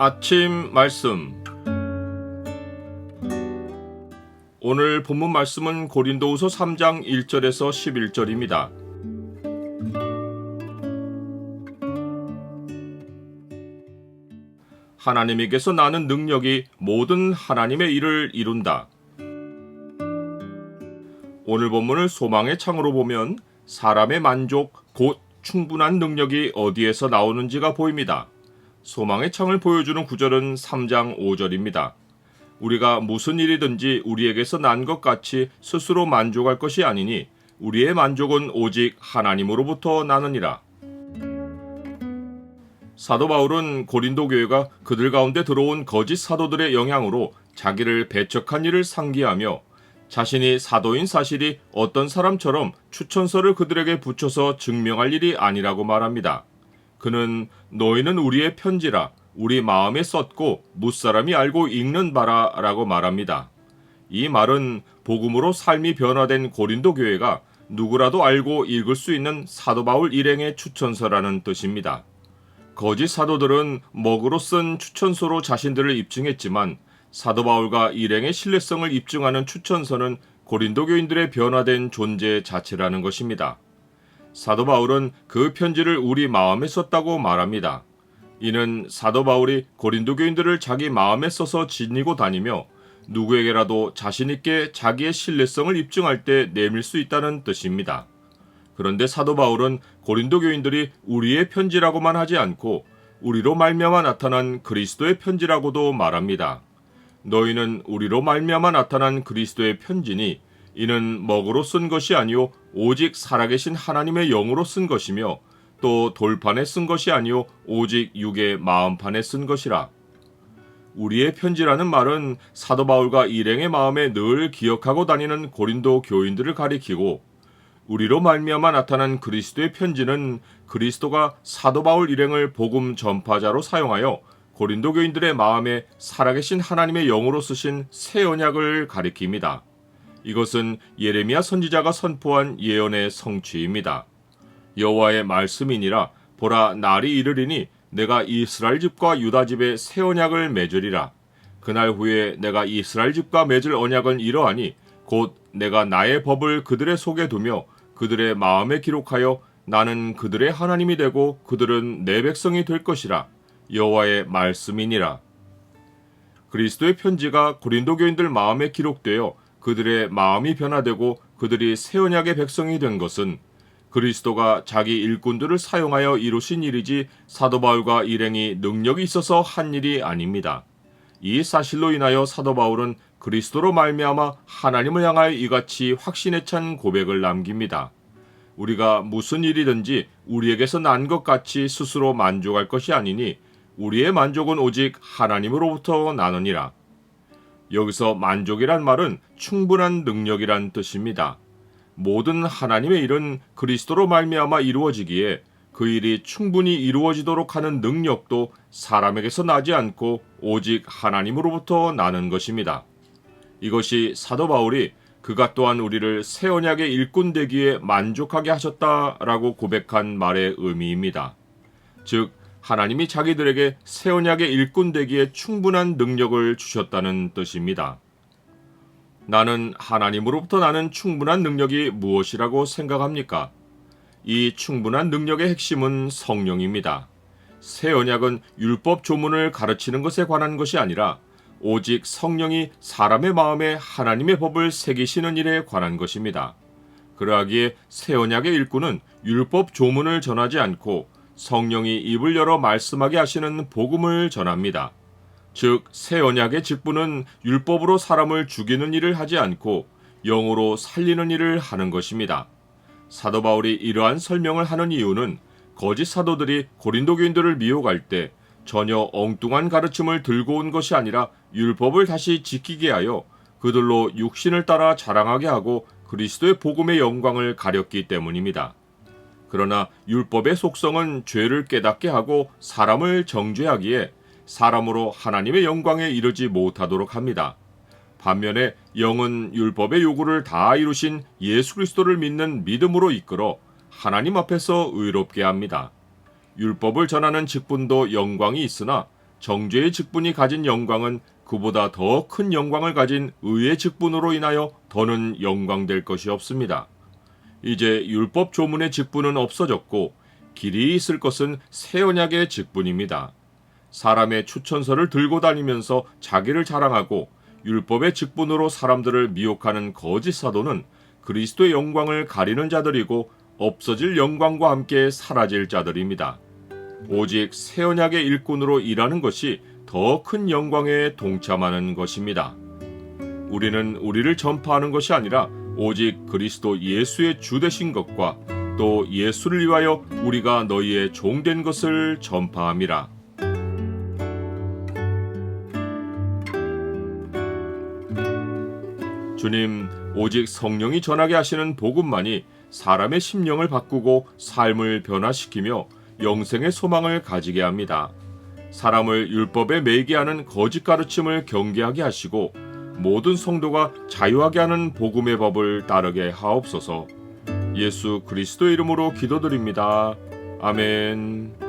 아침 말씀 오늘 본문 말씀은 고린도후서 3장 1절에서 11절입니다. 하나님에게서 나는 능력이 모든 하나님의 일을 이룬다. 오늘 본문을 소망의 창으로 보면 사람의 만족, 곧 충분한 능력이 어디에서 나오는지가 보입니다. 소망의 창을 보여주는 구절은 3장 5절입니다. 우리가 무슨 일이든지 우리에게서 난 것 같이 스스로 만족할 것이 아니니 우리의 만족은 오직 하나님으로부터 나느니라. 사도 바울은 고린도 교회가 그들 가운데 들어온 거짓 사도들의 영향으로 자기를 배척한 일을 상기하며 자신이 사도인 사실이 어떤 사람처럼 추천서를 그들에게 붙여서 증명할 일이 아니라고 말합니다. 그는 너희는 우리의 편지라 우리 마음에 썼고 무사람이 알고 읽는 바라라고 말합니다. 이 말은 복음으로 삶이 변화된 고린도 교회가 누구라도 알고 읽을 수 있는 사도 바울 일행의 추천서라는 뜻입니다. 거짓 사도들은 먹으로 쓴 추천서로 자신들을 입증했지만 사도 바울과 일행의 신뢰성을 입증하는 추천서는 고린도 교인들의 변화된 존재 자체라는 것입니다. 사도 바울은 그 편지를 우리 마음에 썼다고 말합니다. 이는 사도 바울이 고린도 교인들을 자기 마음에 써서 지니고 다니며 누구에게라도 자신있게 자기의 신뢰성을 입증할 때 내밀 수 있다는 뜻입니다. 그런데 사도 바울은 고린도 교인들이 우리의 편지라고만 하지 않고 우리로 말미암아 나타난 그리스도의 편지라고도 말합니다. 너희는 우리로 말미암아 나타난 그리스도의 편지니 이는 먹으로 쓴 것이 아니요 오직 살아계신 하나님의 영으로 쓴 것이며 또 돌판에 쓴 것이 아니요 오직 육의 마음판에 쓴 것이라. 우리의 편지라는 말은 사도 바울과 일행의 마음에 늘 기억하고 다니는 고린도 교인들을 가리키고 우리로 말미암아 나타난 그리스도의 편지는 그리스도가 사도 바울 일행을 복음 전파자로 사용하여 고린도 교인들의 마음에 살아계신 하나님의 영으로 쓰신 새 언약을 가리킵니다. 이것은 예레미야 선지자가 선포한 예언의 성취입니다. 여호와의 말씀이니라 보라 날이 이르리니 내가 이스라엘 집과 유다 집에 새 언약을 맺으리라. 그날 후에 내가 이스라엘 집과 맺을 언약은 이러하니 곧 내가 나의 법을 그들의 속에 두며 그들의 마음에 기록하여 나는 그들의 하나님이 되고 그들은 내 백성이 될 것이라. 여호와의 말씀이니라. 그리스도의 편지가 고린도 교인들 마음에 기록되어 그들의 마음이 변화되고 그들이 새 언약의 백성이 된 것은 그리스도가 자기 일꾼들을 사용하여 이루신 일이지 사도 바울과 일행이 능력이 있어서 한 일이 아닙니다. 이 사실로 인하여 사도 바울은 그리스도로 말미암아 하나님을 향하여 이같이 확신에 찬 고백을 남깁니다. 우리가 무슨 일이든지 우리에게서 난 것 같이 스스로 만족할 것이 아니니 우리의 만족은 오직 하나님으로부터 나느니라. 여기서 만족이란 말은 충분한 능력이란 뜻입니다. 모든 하나님의 일은 그리스도로 말미암아 이루어지기에 그 일이 충분히 이루어지도록 하는 능력도 사람에게서 나지 않고 오직 하나님으로부터 나는 것입니다. 이것이 사도 바울이 그가 또한 우리를 새 언약의 일꾼 되기에 만족하게 하셨다라고 고백한 말의 의미입니다. 즉 하나님이 자기들에게 새 언약의 일꾼 되기에 충분한 능력을 주셨다는 뜻입니다. 나는 하나님으로부터 나는 충분한 능력이 무엇이라고 생각합니까? 이 충분한 능력의 핵심은 성령입니다. 새 언약은 율법 조문을 가르치는 것에 관한 것이 아니라 오직 성령이 사람의 마음에 하나님의 법을 새기시는 일에 관한 것입니다. 그러하기에 새 언약의 일꾼은 율법 조문을 전하지 않고 성령이 입을 열어 말씀하게 하시는 복음을 전합니다. 즉, 새 언약의 직분은 율법으로 사람을 죽이는 일을 하지 않고 영으로 살리는 일을 하는 것입니다. 사도 바울이 이러한 설명을 하는 이유는 거짓 사도들이 고린도 교인들을 미혹할 때 전혀 엉뚱한 가르침을 들고 온 것이 아니라 율법을 다시 지키게 하여 그들로 육신을 따라 자랑하게 하고 그리스도의 복음의 영광을 가렸기 때문입니다. 그러나 율법의 속성은 죄를 깨닫게 하고 사람을 정죄하기에 사람으로 하나님의 영광에 이르지 못하도록 합니다. 반면에 영은 율법의 요구를 다 이루신 예수 그리스도를 믿는 믿음으로 이끌어 하나님 앞에서 의롭게 합니다. 율법을 전하는 직분도 영광이 있으나 정죄의 직분이 가진 영광은 그보다 더 큰 영광을 가진 의의 직분으로 인하여 더는 영광될 것이 없습니다. 이제 율법 조문의 직분은 없어졌고 길이 있을 것은 새 언약의 직분입니다. 사람의 추천서를 들고 다니면서 자기를 자랑하고 율법의 직분으로 사람들을 미혹하는 거짓 사도는 그리스도의 영광을 가리는 자들이고 없어질 영광과 함께 사라질 자들입니다. 오직 새 언약의 일꾼으로 일하는 것이 더 큰 영광에 동참하는 것입니다. 우리는 우리를 전파하는 것이 아니라 오직 그리스도 예수의 주 되신 것과 또 예수를 위하여 우리가 너희의 종된 것을 전파함이라. 주님, 오직 성령이 전하게 하시는 복음만이 사람의 심령을 바꾸고 삶을 변화시키며 영생의 소망을 가지게 합니다. 사람을 율법에 매이게 하는 거짓 가르침을 경계하게 하시고 모든 성도가 자유하게 하는 복음의 법을 따르게 하옵소서. 예수 그리스도 이름으로 기도드립니다. 아멘.